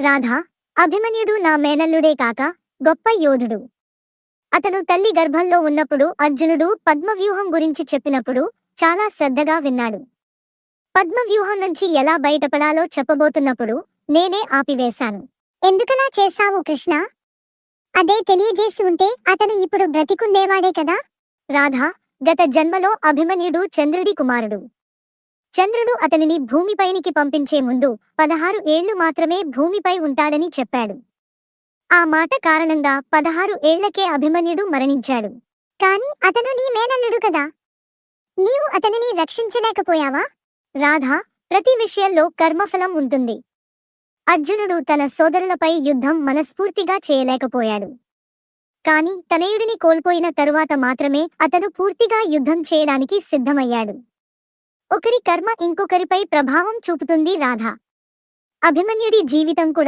రాధా అభిమన్యుడు నా మేనల్లుడే కాక గొప్ప యోధుడు. అతను తల్లి గర్భంలో ఉన్నప్పుడు అర్జునుడు పద్మవ్యూహం గురించి చెప్పినప్పుడు చాలా శ్రద్ధగా విన్నాడు. పద్మవ్యూహం నుంచి ఎలా బయటపడాలో చెప్పబోతున్నప్పుడు నేనే ఆపివేశాను. ఎందుకలా చేశావు కృష్ణ? అదే తెలియజేసి ఉంటే అతను ఇప్పుడు బ్రతికుండేవాడే కదా? రాధా గత జన్మలో అభిమన్యుడు చంద్రుడి కుమారుడు. చంద్రుడు అతనిని భూమిపైనికి పంపించే ముందు పదహారు ఏళ్ళు మాత్రమే భూమిపై ఉంటాడని చెప్పాడు. ఆ మాట కారణంగా పదహారు ఏళ్ళకే అభిమన్యుడు మరణించాడు. కాని అతను నీ మేనల్లుడు కదా. నీవు అతనిని రక్షించలేకపోయావా? రాధా ప్రతి విషయంలో కర్మఫలం ఉంటుంది. అర్జునుడు తన సోదరులపై యుద్ధం మనస్ఫూర్తిగా చేయలేకపోయాడు. కాని తనయుడిని కోల్పోయిన తరువాత మాత్రమే అతను పూర్తిగా యుద్ధం చేయడానికి సిద్ధమయ్యాడు. ఒకరి కర్మ ఇంకొకరిపై ప్రభావం చూపుతుంది రాధ. అభిమన్యుడి జీవితం కూడా